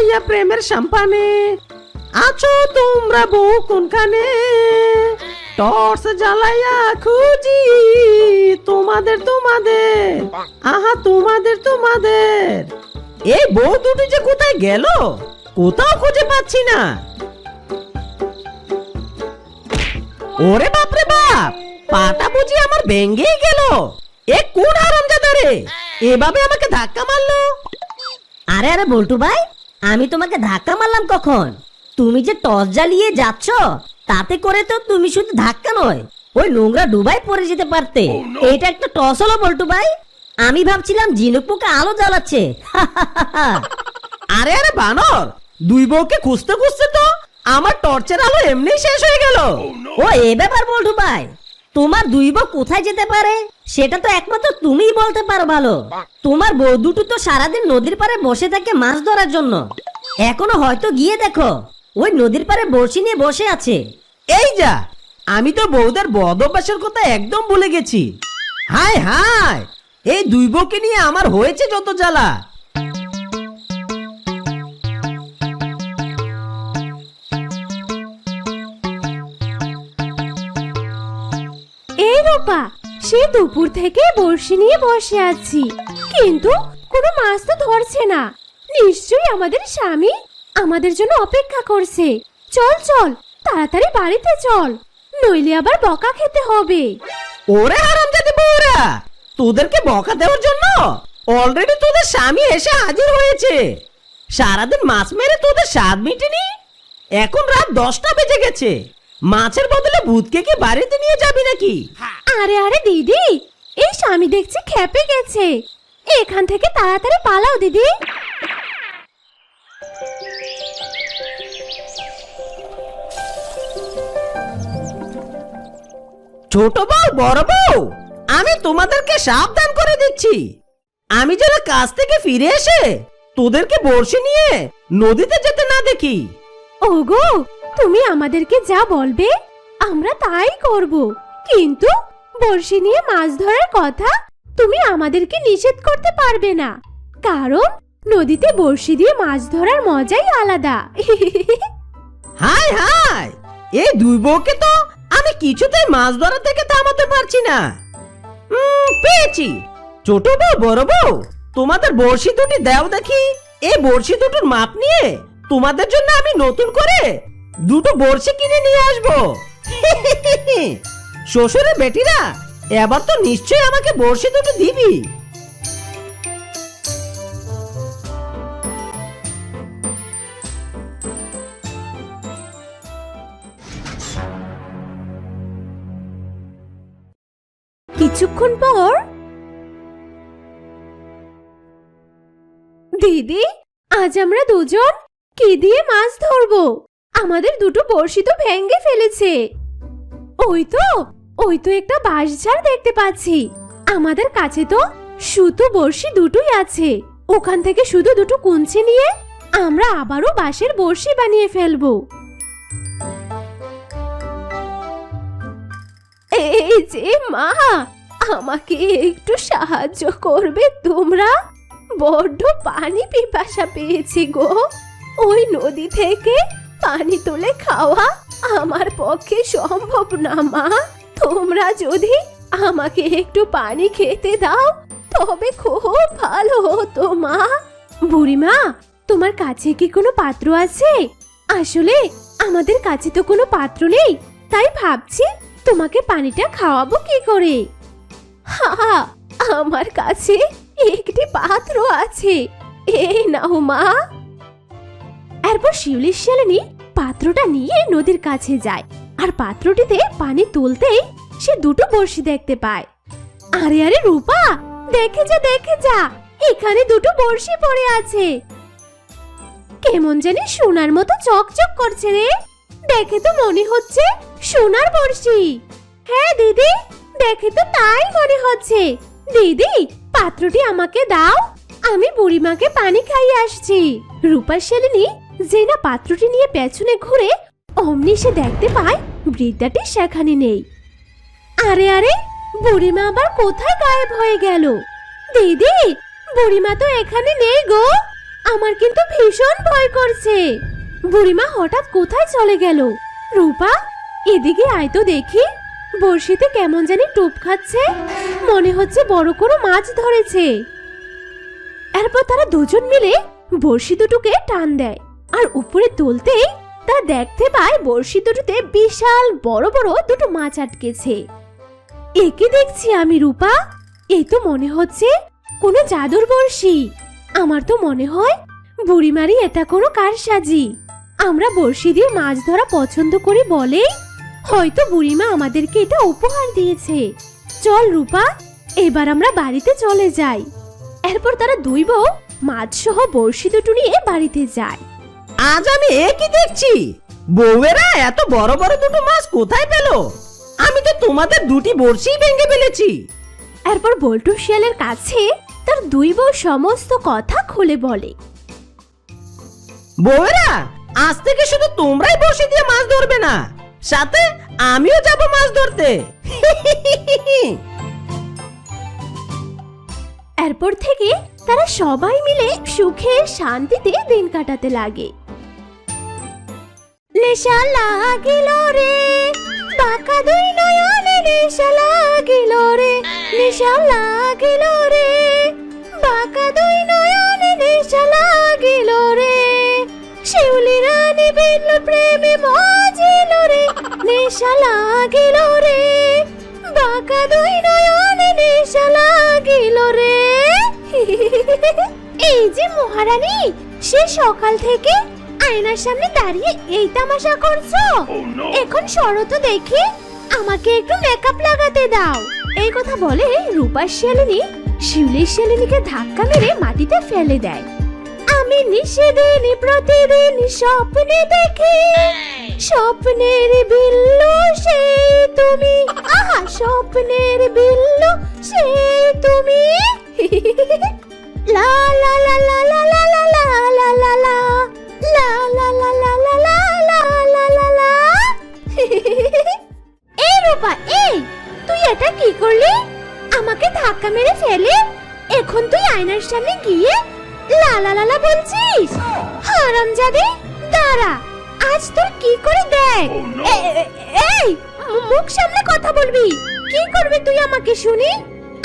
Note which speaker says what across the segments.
Speaker 1: লাগাইয়া প্রেমের সাম্পানে। আছো তোমরা বউ কোনখানে? টর্চ জ্বালাইয়া খুঁজি, তোমাদের তোমাদের। আহা, তোমাদের তোমাদের। এই বউ দুটি যে কোথায় গেল? কোথাও খুঁজে পাচ্ছি না। ওরে বাপরে বাপ, পাটা বুঝি আমার ভেঙ্গেই গেল। এ কোন হারামজাদা রে? এভাবে আমাকে ধাক্কা মারলো।
Speaker 2: আরে আরে, বল্টু ভাই আমি তোমাকে ধাক্কা মারলাম কখন? তুমি যে টস জ্বালিয়ে যাচ্ছ তাতে করে তো তুমি শুধু ধাক্কা নয় ওই নোংরা ডুবাই পড়ে যেতে পারতে। এটা একটা টস হলো বল্টু ভাই। আমি ভাবছিলাম জিনুক পোকা আলো জ্বালাচ্ছে।
Speaker 1: আরে আরে বানর দুই বউকে খুঁজতে খুঁজতে তো আমার টর্চের আলো এমনি শেষ হয়ে গেল।
Speaker 2: ও এ ব্যাপার বল্টু ভাই। তোমার দুই বউ কোথায় যেতে পারে? সেটা তো একমাত্র তুমিই বলতে পারো ভালো। তোমার বউ দুটো তো সারাদিন নদীর পাড়ে বসে থাকে মাছ ধরার জন্য। এখনও হয়তো গিয়ে দেখো, ওই নদীর পাড়ে বড়শি নিয়ে বসে আছে।
Speaker 1: এই যা, আমি তো বউদের বদ অভ্যাসের কথা একদম ভুলে গেছি। হায় হায়, এই দুই বউকে নিয়ে আমার হয়েছে যত জ্বালা।
Speaker 3: রূপা, সে দুপুর থেকে বড়শি নিয়ে বসে আছি। কিন্তু কোনো মাছ তো ধরছে না। নিশ্চয়ই আমাদের স্বামী আমাদের জন্য অপেক্ষা করছে। চল চল, তাড়াতাড়ি বাড়িতে চল, নইলে আবার বকা খেতে হবে।
Speaker 1: ওরে হারামজাদি বউরা, তোদেরকে বকা দেওয়ার জন্য অলরেডি তোদের স্বামী এসে হাজির হয়েছে। সারাদিন মাছ মেরে তোদের স্বাদ মিটেনি? এখন রাত দশটা বেজে গেছে। মাছের বদলে ভূতকে কি বাড়িতে নিয়ে যাবি নাকি?
Speaker 3: আরে আরে দিদি এই স্বামী দেখছি খেপে গেছে। এখান থেকে তাড়াতাড়ি পালাও দিদি।
Speaker 1: ছোট বউ বড় বউ আমি তোমাদেরকে সাবধান করে দিচ্ছি। আমি যেন কাজ থেকে ফিরে এসে তোদেরকে বর্ষি নিয়ে নদীতে যেতে না দেখি।
Speaker 3: ওগো তুমি আমাদেরকে যা বলবে, আমরা তাই করব। কিন্তু বড়শি নিয়ে মাছ ধরার কথা তুমি আমাদেরকে নিষেধ করতে পারবে না। কারণ নদীতে বড়শি দিয়ে মাছ ধরার মজাই আলাদা।
Speaker 1: হায় হায় এই দুই বউকে তো আমি কিছুতেই মাছ ধরা থেকে থামাতে পারছি না। পেয়েছি। ছোট বউ, বড় বউ, তোমাদের বড়শি দুটি দাও দেখি। এই বড়শি দুটোর মাপ নিয়ে তোমাদের জন্য আমি নতুন করে দুটো বড়শি কিনে নিয়ে আসব। শ্বশুরের বেটিরা, এবার তো নিশ্চয়ই আমাকে বড়শি দুটো দিবি।
Speaker 3: কিছুক্ষণ পর। দিদি, আজ আমরা দুজন কি দিয়ে মাছ ধরবো? আমাদের দুটো বড়শি তো ভেঙে ফেলেছে। ওই তো ওই তো একটা বাঁশঝাড় দেখতে পাচ্ছি। আমাদের কাছে তো সুতো বড়শি দুটোই আছে। ওখান থেকে শুধু দুটো কুঞ্চি নিয়ে আমরা আবারও বাঁশের বড়শি বানিয়ে ফেলব। এই যে মা, আমাকে একটু সাহায্য করবে তোমরা? বড্ড পানি পিপাসা পেয়েছি গো। ওই নদী থেকে পানি তুলে খাওয়া আমার পক্ষে সম্ভব না, মা। তোমরা যদি আমাকে একটু পানি খেতে দাও, তবে খুব ভালো হতো, মা। বুড়িমা, তোমার কাছে কি কোনো পাত্র আছে? আসলে আমাদের কাছে তো কোনো পাত্র নেই, তাই ভাবছি তোমাকে পানিটা খাওয়াবো কি করে? হা, আমার কাছে একটি পাত্র আছে, এই নাও, মা। এরপর শিউলির শালিনী পাত্রটা নিয়ে নদীর কাছে যায়। আর পাত্রটিতে পানি তুলতেই সে দুটো বড়শি দেখতে পায়। আরে আরে, রূপা, দেখে যা দেখে যা, এখানে দুটো বড়শি পড়ে আছে। কেমন জানি সোনার মতো চকচক করছে রে। দেখে তো মনে হচ্ছে সোনার বড়শি। হ্যাঁ দিদি, দেখে তো তাই মনে হচ্ছে। দিদি, পাত্রটি আমাকে দাও, আমি বুড়িমাকে পানি খাইয়ে আসছি। রূপার শালিনী যে না পাত্রটি নিয়ে পেছনে ঘুরে অমনি সে দেখতে পায় বৃদ্ধাটি সেখানে নেই। আরে আরে, বুড়িমা আবার কোথায় গায়েব হয়ে গেল? দিদি, বুড়িমা তো এখানে নেই গো। আমার কিন্তু ভীষণ ভয় করছে। বুড়িমা হঠাৎ কোথায় চলে গেল? রূপা, এদিকে আয় তো দেখি। বড়শিতে কেমন জানি টোপ খাচ্ছে। মনে হচ্ছে বড় কোনো মাছ ধরেছে। এরপর তারা দুজন মিলে বড়শি দুটোকে টান দেয়। আর উপরে তুলতেই তা দেখতে পায় বড়শি দুটোতে বিশাল বড় বড় দুটো মাছ আটকেছে। একে দেখছি আমি, রূপা। এই তো মনে হচ্ছে কোনো জাদুর বড়শি। আমার তো মনে হয় বুড়িমারি এটা কোনো কারসাজি। আমরা বড়শি দিয়ে মাছ ধরা পছন্দ করি বলেই হয়তো বুড়িমা আমাদেরকে এটা উপহার দিয়েছে। চল, রূপা, এবার আমরা বাড়িতে চলে যাই। এরপর তারা দুই বউ মাছ সহ বড়শি দুটো নিয়ে বাড়িতে যায়।
Speaker 1: আজ আমি একই দেখছি? বউয়েরা এত বড় বড় দুটো মাছ কোথায় পেল? আমি তো তোমাদের দুটি বড়শি ভেঙে ফেলেছি।
Speaker 3: এরপর বল্টু শিয়ালের কাছে তার দুই বউ সমস্ত কথা খুলে বলে।
Speaker 1: বউয়েরা আজ থেকে শুধু তোমরাই বসে দিয়ে মাছ ধরবে না। সাথে আমিও যাব মাছ ধরতে।
Speaker 3: এরপর থেকে তারা সবাই মিলে সুখে শান্তিতে দিন কাটাতে লাগে। নেশা লাগিল রে বাঁকা দুই নয়নে নেশা লাগিল রে, নেশা লাগিল রে বাঁকা দুই নয়নে নেশা লাগিল রে। শিউলি রানী বিল্লু প্রেমে মজিল রে, নেশা লাগিল রে বাঁকা দুই নয়নে নেশা লাগিল রে। এই যে মহারানী, সে সকাল থেকে আয়নার সামনে দাঁড়িয়ে এই তামাশা করছ এখন সরো তো দেখি আমাকে একটু মেকআপ লাগাতে দাও এই কথা বলে রূপার শিয়ালিনী শিউলির শিয়ালিনীকে ধাক্কা মেরে মাটিতে ফেলে দেয় আমি নিষেদিন প্রতিদিন স্বপ্নে দেখি স্বপ্নের বিল্লু সে তুমি আহা স্বপ্নের বিল্লু সে তুমি লা লা লা লা লা লা লা লা লা লা লা লা লা লা লা লা লা লা লা লা লা এই রূপা এই তুই এটা কি করলি আমাকে ধাক্কা মেরে ফেলে এখন তুই আয়নার সামনে গিয়ে লা লা লা লা বলছিস হারামজাদে দাঁড়া আজ তোর কি করে দেখ এই মুখ সামলে কথা বলবি কি করবি তুই আমাকে শুনি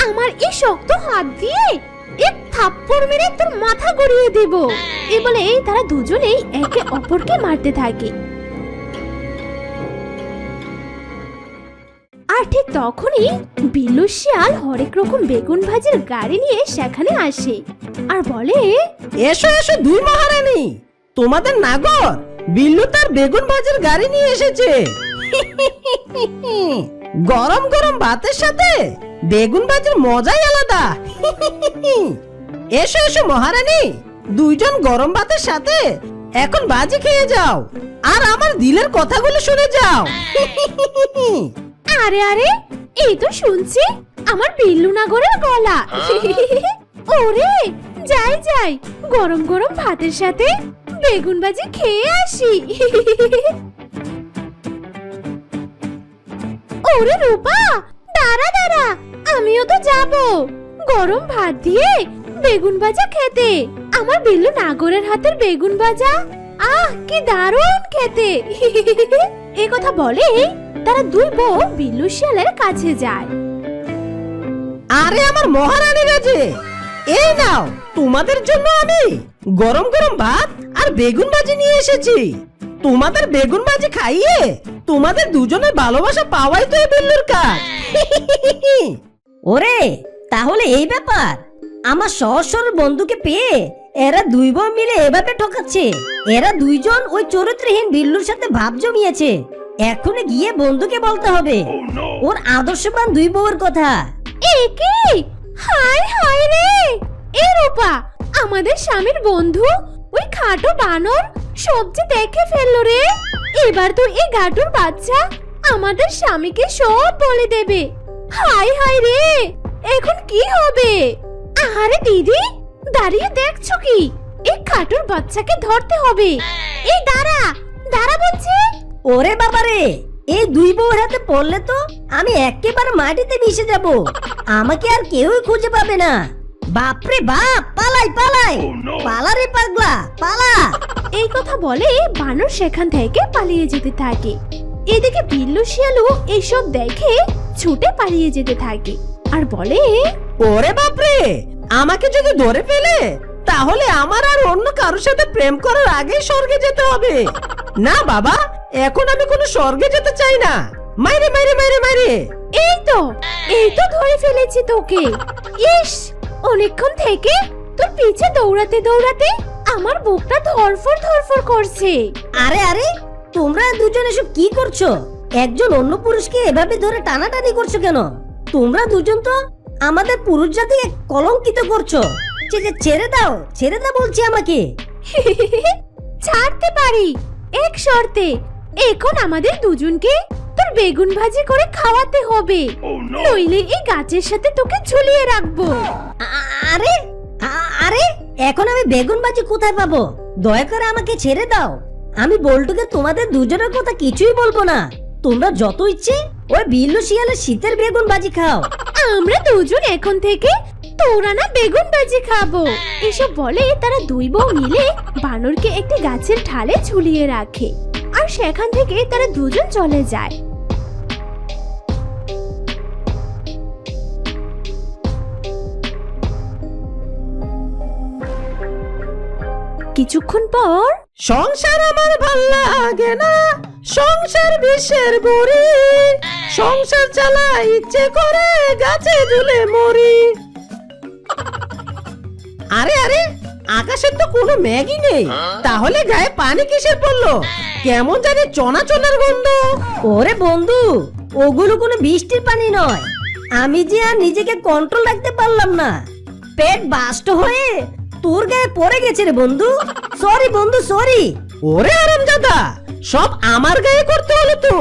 Speaker 3: আমার এই শক্ত হাত দিয়ে থাপ্পড় মেরে তোর মাথা গড়িয়ে দেব। এ বলে তারা দুজনেই একে অপরকে মারতে থাকে। আর ঠিক তখনই বিল্লু শিয়াল হরেক রকম বেগুন ভাজির গাড়ি নিয়ে সেখানে আসে আর বলে,
Speaker 1: এসো এসো দুই মহারানী, তোমাদের নাগর বিল্লু তার বেগুন ভাজির গাড়ি নিয়ে এসেছে। গরম গরম ভাতের সাথে বেগুন ভাজির মজাই আলাদা। এসো এসো মহারানী, দুইজন গরম ভাতের সাথে এখন বাজি খেয়ে যাও, আর আমার দিলের কথাগুলো শুনে যাও।
Speaker 3: আরে আরে, এই তো শুনছি, আমার বিল্লু নাগরের গলা। ওরে, যাই যাই, গরম গরম ভাতের সাথে বেগুন ভাজি খেয়ে আসি। ওরে রূপা, দাঁড়া দাঁড়া, আমিও তো যাব। গরম ভাত দিয়ে বেগুন ভাজা খেতে। আমার বিল্লু নাগরের হাতের বেগুন ভাজা। আহ কি দারুণ খেতে। এ কথা বলে তারা দুই বউ বিল্লু শিয়ালের কাছে যায়।
Speaker 1: আরে আমার মহারানী রাজে এই নাও তোমাদের জন্য আমি গরম গরম ভাত আর বেগুন ভাজি নিয়ে এসেছি। তোমাদের বেগুন ভাজি খাইয়ে তোমাদের দুজনের ভালোবাসা পাওয়াই তো এই বিল্লুর কাজ।
Speaker 2: ওরে তাহলে এই ব্যাপার। আমার সহজ সরল বন্ধুকে পেয়ে এরা দুই বোন মিলে এভাবে ঠকাচ্ছে। এরা দুইজন ওই চরিত্রহীন বিল্লুর সাথে ভাব জমিয়েছে। এখনই গিয়ে বন্ধুকে বলতে হবে। ওর আদর্শবান দুই বউয়ের কথা।
Speaker 3: একে হাই হাই রে! এ রূপা আমাদের স্বামীর বন্ধু ওই খাটো বানর সবজি দেখে ফেলল রে। এবার তো এই গাটুর বাচ্চা আমাদের স্বামীকে সব বলে দেবে। হাই হাই রে! এখন কি হবে? আরে দিদি দাঁড়িয়ে দেখছ কি? এই খাটুর বাচ্চাকে ধরতে হবে। এই দাঁড়া দাঁড়া বলছে।
Speaker 2: ওরে বাবারে এই দুই বউয়ের হাতে পড়লে তো আমি একেবারে মাটিতে মিশে যাব। আমাকে আর কেউই খুঁজে পাবে না। বাপরে বাপ পালাই পালাই। পালা রে পাগলা পালা।
Speaker 3: এই কথা বলে বানর সেখান থেকে পালিয়ে যেতে থাকে। এদিকে বিল্লু শিয়ালু এইসব দেখে ছুটে পালিয়ে যেতে থাকে। আর বলে
Speaker 1: ওরে বাপরে আমাকে যদি ধরে ফেলে তাহলে আমার আর অন্য কারোর সাথে প্রেম করার আগেই স্বর্গে যেতে হবে। না বাবা এখন আমি কোনো স্বর্গে যেতে চাই না। মাইরে মাইরে মাইরে মাইরে।
Speaker 3: এই তো এই তো ধরে ফেলেছি তোকে। ইস অনেকক্ষণ থেকে তোর পিছে দৌড়াতে দৌড়াতে আমার বুকটা ধরফর ধরফর করছে।
Speaker 2: আরে আরে তোমরা দুজন এসব কি করছ? একজন অন্য পুরুষকে এভাবে ধরে টানাটানি করছ কেন? তোমরা দুজন তো আমাদের পুরুষ জাতিকে কলঙ্কিত করছ। ছে- ছে- ছেড়ে দাও ছেড়ে দাও বলছি আমাকে।
Speaker 3: ছাড়তে পারি এক শর্তে। এখন আমাদের দুজনকে তোর বেগুন ভাজি করে খাওয়াতে হবে। নইলে এই গাছের সাথে তোকে ঝুলিয়ে রাখব।
Speaker 2: আরে আরে এখন আমি বেগুন ভাজি কোথায় পাবো? দয়া করে আমাকে ছেড়ে দাও। আমি বল্টুকে তোমাদের দুজনের কথা কিছুই বলব না। তোমরা যত ইচ্ছে ওই বিল্লু শিয়ালের শীতের বেগুন বাজি খাও।
Speaker 3: আমরা দুজন এখন থেকে তোরানা বেগুন ভাজি খাব। এসব বলে তারা দুই বউ মিলে বানরকে একটি গাছের ঢালে ঝুলিয়ে রাখে। আর সেখান থেকে তারা দুজন চলে যায়। কিছুক্ষণ পর
Speaker 1: সংসার আমার ভালো লাগে না। সংসার বিশ্বের বড়ি। সংসার চালা ইচ্ছে করে গাছে ঝুলে মরি। আরে আরে আকাশের তো কোনো ম্যাগই নেই। তাহলে গায়ে পানি কিসের পড়ল? কেমন জানি চনা চনার গন্ধ।
Speaker 2: ওরে বন্ধু ওগুলো কোনো বৃষ্টির পানি নয়। আমি যে আর নিজেকে কন্ট্রোল রাখতে পারলাম না। পেট বাস্ট হয়ে তোর গায়ে পড়ে গেছে রে বন্ধু। সরি বন্ধু সরি
Speaker 1: ওরে আরামজাদা সব আমার গায়ে করতে হলো তো।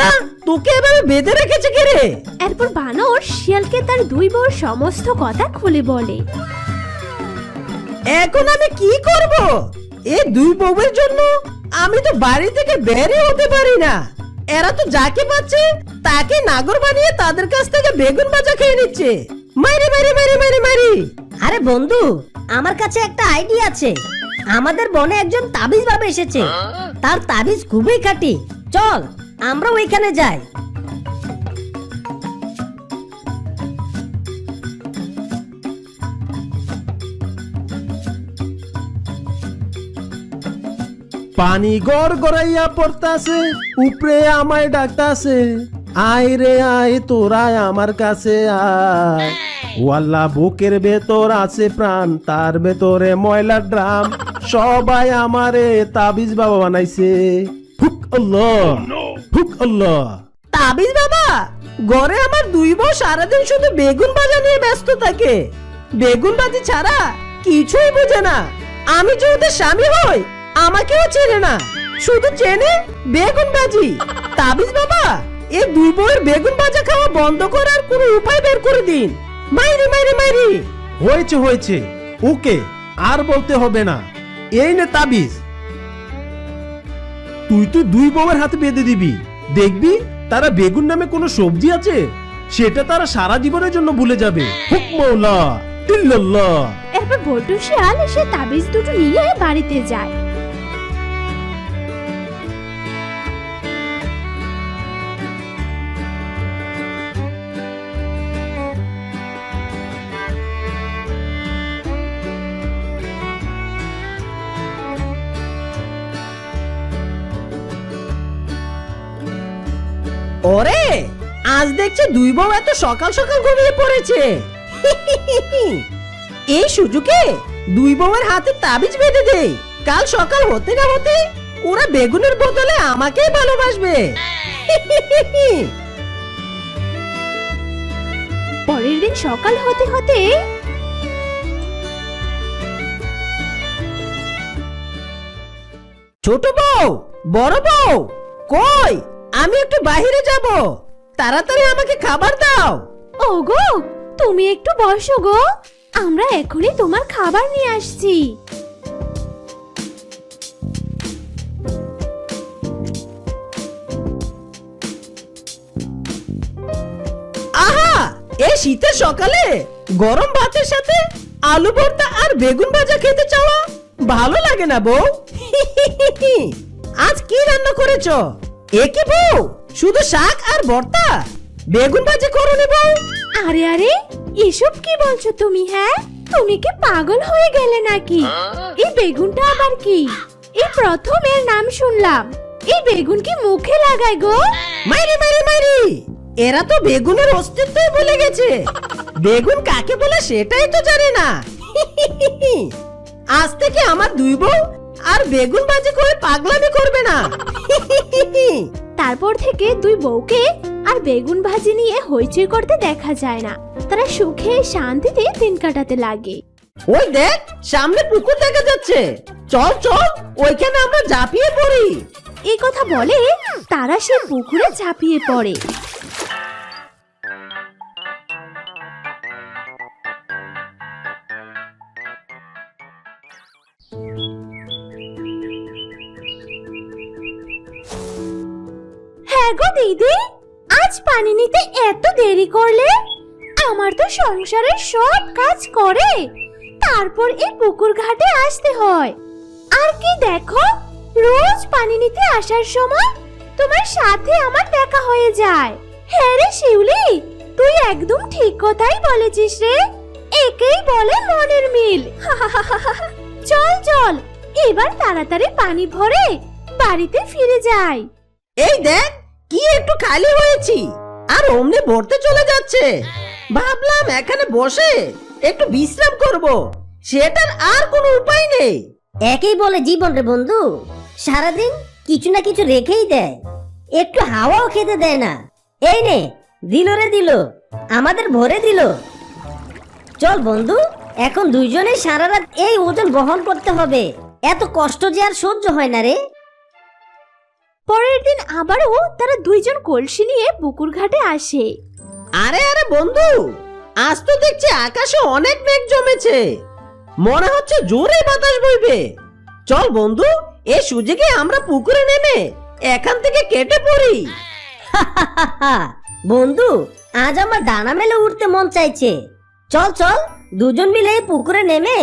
Speaker 1: তা তোকে এভাবে বেঁধে রেখেছে কে রে?
Speaker 3: এরপর বানর শিয়ালকে তার দুই বউর সমস্ত কথা খুলে বলে।
Speaker 1: এখন আমি কি করব? এই দুই বউয়ের জন্য আমি তো বাড়ি থেকে বেরে হতে পারি না। এরা তো যাকে পাচ্ছে তাকে নাগর বানিয়ে তাদের কাছ থেকে বেগুন ভাজা খেয়ে নিচ্ছে। মারি মারি মারি মারি মারি
Speaker 2: আরে বন্ধু আমার কাছে একটা আইডিয়া আছে। আমাদের বনে একজন তাবিজ বাবা এসেছে। তার তাবিজ খুবই খাঁটি। চল আমরা ওইখানে যাই।
Speaker 4: পানি গড় গড়াইয়া পড়তাছে, উপরে আমায় ডাকতাছে, আয় রে, আয় তোরাই আমার কাছে আয়। ওয়াল্লা বুকের ভেতর আছে প্রাণ, তার ভেতরে ময়লার ড্রাম, সবাই আমারে তাবিজ বাবা বানাইছে। হুক আল্লাহ হুক আল্লাহ।
Speaker 1: তাবিজ বাবা? ঘরে আমার দুই বউ সারাদিন শুধু বেগুন ভাজা নিয়ে ব্যস্ত থাকে। বেগুন ভাজি ছাড়া কিছুই বোঝে না। আমি যে ওদের স্বামী হই আমাকেও চেনে না। শুধু চেনে বেগুন ভাজি। তাবিজ বাবা এই দুই বউয়ের বেগুন ভাজা খাওয়া বন্ধ করার কোনো উপায় বের করে দিন। মাইরি মাইরি মাইরি।
Speaker 4: হয়েছে হয়েছে। ওকে আর বলতে হবে না। এই নে তাবিজ। তুই তো দুই বউয়ের হাতে বেঁধে দিবি। দেখবি তারা বেগুন নামে কোনো সবজি আছে। সেটা তারা সারা জীবনের জন্য ভুলে যাবে। হুক মৌলা ইল্লাল্লাহ।
Speaker 3: এরপর বল্টু শিয়াল সে তাবিজ দুটো নিয়ে বাড়িতে যায়।
Speaker 1: ওরে আজ দেখছি দুই বউ এত সকাল সকাল ঘুমিয়ে পড়েছে। এই সুযোগে দুই বউয়ের হাতে তাবিজ বেঁধে দে। কাল সকাল হতে না হতে ওরা বেগুনের বদলে আমাকেই ভালোবাসবে।
Speaker 3: পরের দিন সকাল হতে হতে
Speaker 1: ছোট বউ বড় বউ কই? আমি একটু বাইরে যাব। তাড়াতাড়ি আমাকে খাবার দাও।
Speaker 3: ওগো তুমি একটু বসো গো। আমরা এখনই তোমার খাবার নিয়ে আসছি।
Speaker 1: আহা এই শীতের সকালে গরম ভাতের সাথে আলু ভর্তা আর বেগুন ভাজা খেতে চাওয়া ভালো লাগে না বউ আজ কি রান্না করেছ? এ কি বউ? শুধু শাক আর ভর্তা বেগুন ভাজা করনি বউ।
Speaker 3: আরে আরে এসব কি বলছো তুমি হ্যাঁ? তুমি কি পাগল হয়ে গেলে নাকি? এই বেগুনটা আবার কি? এই প্রথম এর নাম শুনলাম। এই বেগুন কি মুখে লাগায় গো?
Speaker 1: মাইরি মাইরি মাইরি! এরা তো বেগুনের অস্তিত্বই ভুলে গেছে। বেগুন কাকে বলে সেটাই তো জানে না। আজ থেকে আমার দুই বউ আর বেগুন ভাজি করে পাগলামি করবে না।
Speaker 3: তারপর থেকে দুই বউকে আর বেগুন ভাজি নিয়ে হইচই করতে দেখা যায় না। তারা সুখে শান্তিতে দিন কাটাতে লাগে।
Speaker 1: ওই দেখ সামনে পুকুর দেখা যাচ্ছে। চল চল ওইখানে আমরা ঝাঁপিয়ে পড়ি।
Speaker 3: এই কথা বলে তারা সে পুকুরে ঝাঁপিয়ে পড়ে। গো দিদি, আজ পানি নিতে এত দেরি করলে? আমার তো সংসারের সব কাজ করে। তারপর এই পুকুর ঘাটে আসতে হয়। আর কি দেখো, রোজ পানি নিতে আসার সময় তোমার সাথে আমার দেখা হয়ে যায়। হ্যাঁ রে শিউলি, তুই একদম ঠিক কথাই বলেছিস রে। একেই বলে মনের মিল। চল চল, এবার তাড়াতাড়ি পানি ভরে বাড়িতে ফিরে যাই।
Speaker 1: এই দেখ কি একটু খালি হয়েছি। আর অমনি ভরতে চলে যাচ্ছে। ভাবলাম এখানে বসে একটু বিশ্রাম করব। সেটার আর কোনো উপায় নেই।
Speaker 2: একই বলে জীবন রে বন্ধু। সারাদিন কিছু না কিছু রেখেই দেয়। একটু হাওয়াও খেতে দেয় না। এই নে, দিল রে দিল। আমাদের ভরে দিল। চল বন্ধু, এখন দুইজনে সারা রাত এই ওজন বহন করতে হবে। এত কষ্ট যে আর সহ্য হয় না রে।
Speaker 3: পরের দিন আবারও তারা দুইজন কলসি নিয়ে পুকুর ঘাটে আসে।
Speaker 1: আরে আরে বন্ধু আজ তো দেখছি আকাশে অনেক মেঘ জমেছে। মনে হচ্ছে জোরে বাতাস বইবে। চল বন্ধু এ সুযোগে আমরা পুকুরে নেমে এখান থেকে কেটে পড়ি।
Speaker 2: বন্ধু আজ আমার ডানা মেলে উঠতে মন চাইছে। চল চল দুজন মিলে পুকুরে নেমে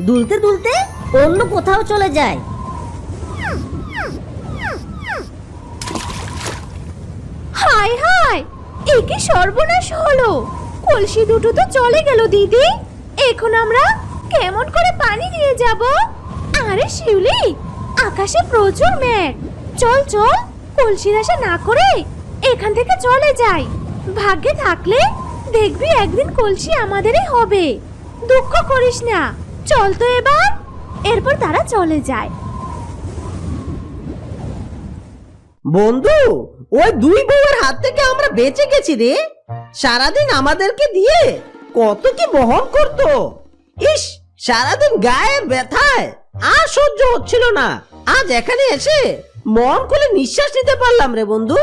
Speaker 2: দুলতে দুলতে অন্য কোথাও চলে যায়
Speaker 3: হায় হায় একে সর্বনাশ হলো? কলসি দুটো তো চলে গেল, দিদি। এখন আমরা কেমন করে পানি নিয়ে যাব? আরে শিউলি, আকাশে প্রচুর মেঘ। চল চল কলসির আশা না করে এখান থেকে চলে যাই। ভাগ্যে থাকলে দেখবি একদিন কলসি আমাদেরই হবে। দুঃখ করিস না। চল তো এবার, এরপর তারা চলে যায়।
Speaker 1: বন্ধু ওই দুই বউয়ের হাত থেকে আমরা বেঁচে গেছি রে। সারাদিন আমাদেরকে দিয়ে কত কি বহন করতো। ইস সারাদিন গায়ের ব্যথায় আর সহ্য হচ্ছিল না। আজ এখানে এসে মন খুলে নিঃশ্বাস নিতে পারলাম রে বন্ধু।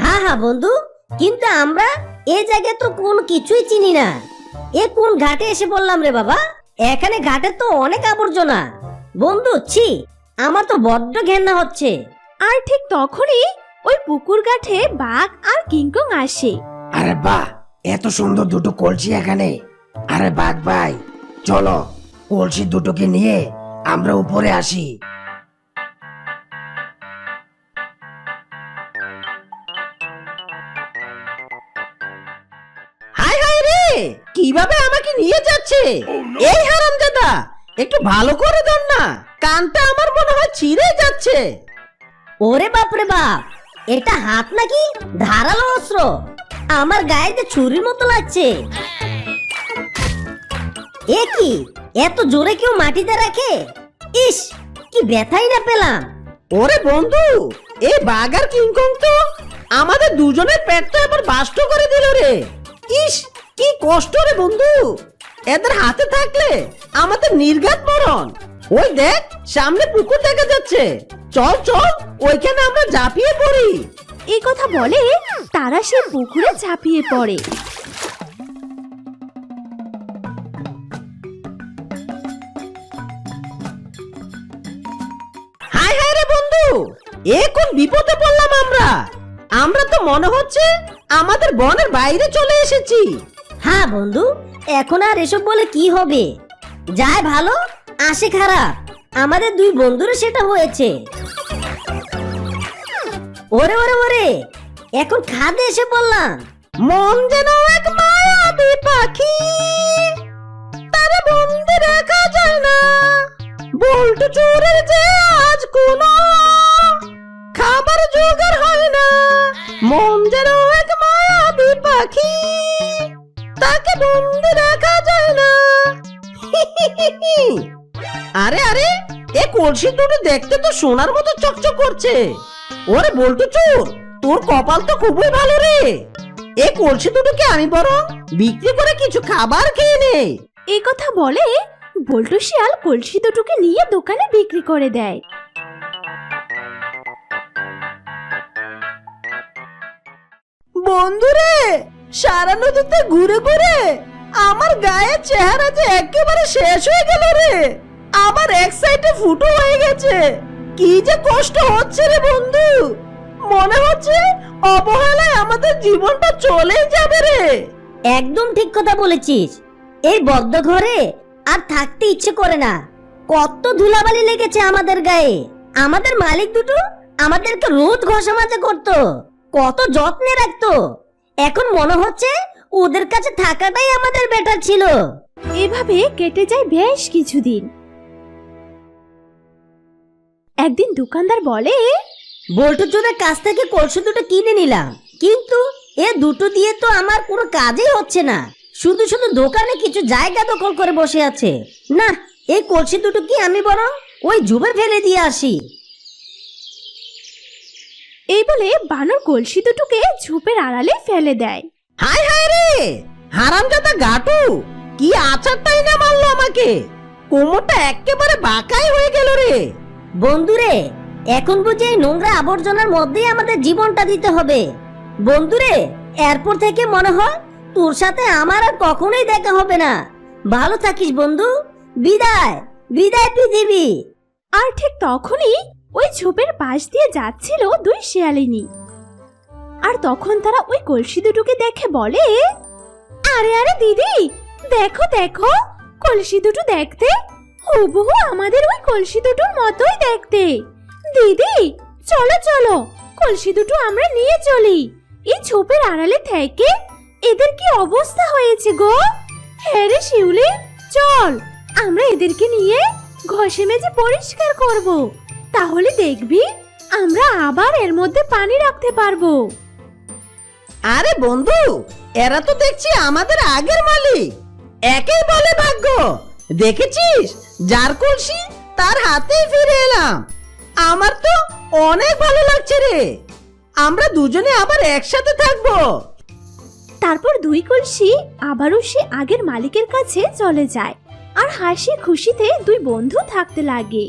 Speaker 2: হ্যাঁ হ্যাঁ বন্ধু কিন্তু আমরা এ জায়গায় তো কোন কিছুই চিনি না। এ কোন ঘাটে এসে বললাম রে বাবা? এখানে ঘাটে তো অনেক আবর্জনা। বন্ধু ছি আমার তো বড্ড ঘেন্না হচ্ছে।
Speaker 3: আর ঠিক তখনই ওই পুকুর গাঠে বাঘ আর কিংকং আসে।
Speaker 5: আরে বাহ এত সুন্দর দুটো কলসি এখানে। আরে বাঘ ভাই চলো কলসি দুটোকে নিয়ে আমরা উপরে আসি।
Speaker 1: হাই হাই রে কীভাবে আমাকে নিয়ে যাচ্ছে? এই হারামজাদা একটু ভালো করে দেন না কানটা আমার মনে হয় ছিঁড়ে যাচ্ছে।
Speaker 2: ওরে বাপরে বাপ এটা হাত নাকি? ধারালো অস্ত্র। আমার গায়ে যে ছুরির মতো লাগছে। এ কি? এত জোরে কেউ মাটিতে রাখে? ইস, কি ব্যথাই না পেলাম।
Speaker 1: ওরে বন্ধু এই বাগার কিংকং তো আমাদের দুজনের পেট তো এবার বাষ্ট করে দিল রে। ইস, কি কষ্ট রে বন্ধু। এদের হাতে থাকলে আমাদের নির্ঘাত মরণ। ওই দেখ সামনে পুকুর দেখা যাচ্ছে। চল চল ওইখানে আমরা ঝাঁপিয়ে পড়ি।
Speaker 3: এই কথা বলে তারা সে পুকুরে ঝাঁপিয়ে পড়ে।
Speaker 1: হাই হাই রে বন্ধু এ কোন বিপদে পড়লাম আমরা? আমরা তো মনে হচ্ছে আমাদের বনের বাইরে চলে এসেছি।
Speaker 2: হ্যাঁ বন্ধু এখন আর এসব বলে কি হবে? যায় ভালো আসে খারাপ আমাদের দুই বন্ধুরও সেটা হয়েছে। ওরে ওরে ওরে, এখন খাদে এসে বললাম,
Speaker 1: মন যেন এক মায়াবী পাখি। তার বন্দি রাখা যায় না। বল্টু চোরের যে আজ কোনো খাবার জোগাড় হয় না। মন যেন এক মায়াবী পাখি, তাকে বন্দি রাখা যায় না। আরে আরে এ কলসি দুটো দেখতে তো সোনার মতো চকচক করছে। ওরে বল্টু চোর তোর কপাল তো খুবই ভালো রে। এ কলসি দুটোকে আমি বরং বিক্রি করে কিছু খাবার খেয়ে নে
Speaker 3: এই কথা বলে বল্টু শিয়াল কলসি দুটোকে নিয়ে দোকানে বিক্রি করে দেয়।
Speaker 1: বন্ধুরে সারা নদীতে ঘুরে ঘুরে আমার গায়ের চেহারা যে একেবারে শেষ হয়ে গেল রে। আমার এক সাইডে ফুটো হয়ে গেছে। কি যে কষ্ট হচ্ছে রে বন্ধু। মনে হচ্ছে অবহেলায় আমাদের জীবনটা চলেই যাবে রে।
Speaker 2: একদম ঠিক কথা বলেছিস। এই বদ্ধ ঘরে আর থাকতে ইচ্ছে করে না। কত ধুলাবালি লেগেছে আমাদের গায়ে। আমাদের মালিক দুটো আমাদেরকে রোজ ঘষা মাজা করতো। কত যত্নে রাখতো। এখন মনে হচ্ছে ওদের কাছে থাকাটাই আমাদের বেটার ছিল।
Speaker 3: এভাবে কেটে যায় বেশ কিছুদিন। একদিন দোকানদার বলে
Speaker 2: বল্টু জন্য কাছ থেকে কলসি দুটো কিনে নিলাম। কিন্তু এ দুটো দিয়ে তো আমার কোনো কাজই হচ্ছে না। শুধু শুধু দোকানে কিছু জায়গা দখল করে বসে আছে। না এই কলসি দুটো কি আমি বরং ওই জুবে ফেলে দিয়ে আসি?
Speaker 3: এই বলে বানর কলসি দুটোকে ঝোপের আড়ালে ফেলে দেয়।
Speaker 1: হায় হায় রে! হারামজাদা গাটু কি আচারটাই না মারলো আমাকে? কোমরটা একেবারে বাঁকাই হয়ে গেল রে।
Speaker 2: বন্ধুরে, এখন বুঝি এই নোংরা আবর্জনার মধ্যেই আমাদের জীবনটা দিতে হবে। বন্ধুরে, এরপর থেকে মনে হয় তোর সাথে আমার আর কখনোই দেখা হবে না। ভালো থাকিস বন্ধু। বিদায় বিদায় পৃথিবী।
Speaker 3: আর ঠিক তখনই ওই ঝোপের পাশ দিয়ে যাচ্ছিল দুই শিয়ালিনী। আর তখন তারা ওই কলসি দুটোকে দেখে বলে, আরে আরে, দিদি, দেখো দেখো, কলসি দুটো দেখতে হুবহু আমাদের ওই কলসি দুটোর মতোই দেখতে। দিদি, চলো চলো, কলসি দুটো আমরা নিয়ে চলি। এই ঝোপের আড়ালে থেকে এদের কি অবস্থা হয়েছে গো? হ্যাঁ রে শিউলি, চল, আমরা এদেরকে নিয়ে ঘষে মেজে পরিষ্কার করব। তাহলে দেখবি, আমরা আবার এর মধ্যে পানি রাখতে পারব।
Speaker 1: আরে বন্ধু, এরা তো দেখছি আমাদের আগের মালিক। একেই বলে ভাগ্য। দেখেছিস? যার কলসি তার হাতে ফিরে এলাম। আমার তো অনেক ভালো লাগছে রে। আমরা দুজনে আবার একসাথে থাকব।
Speaker 3: তারপর দুই কলসি আবারও সে আগের মালিকের কাছে চলে যায়। আর হাসি খুশিতে দুই বন্ধু থাকতে লাগে।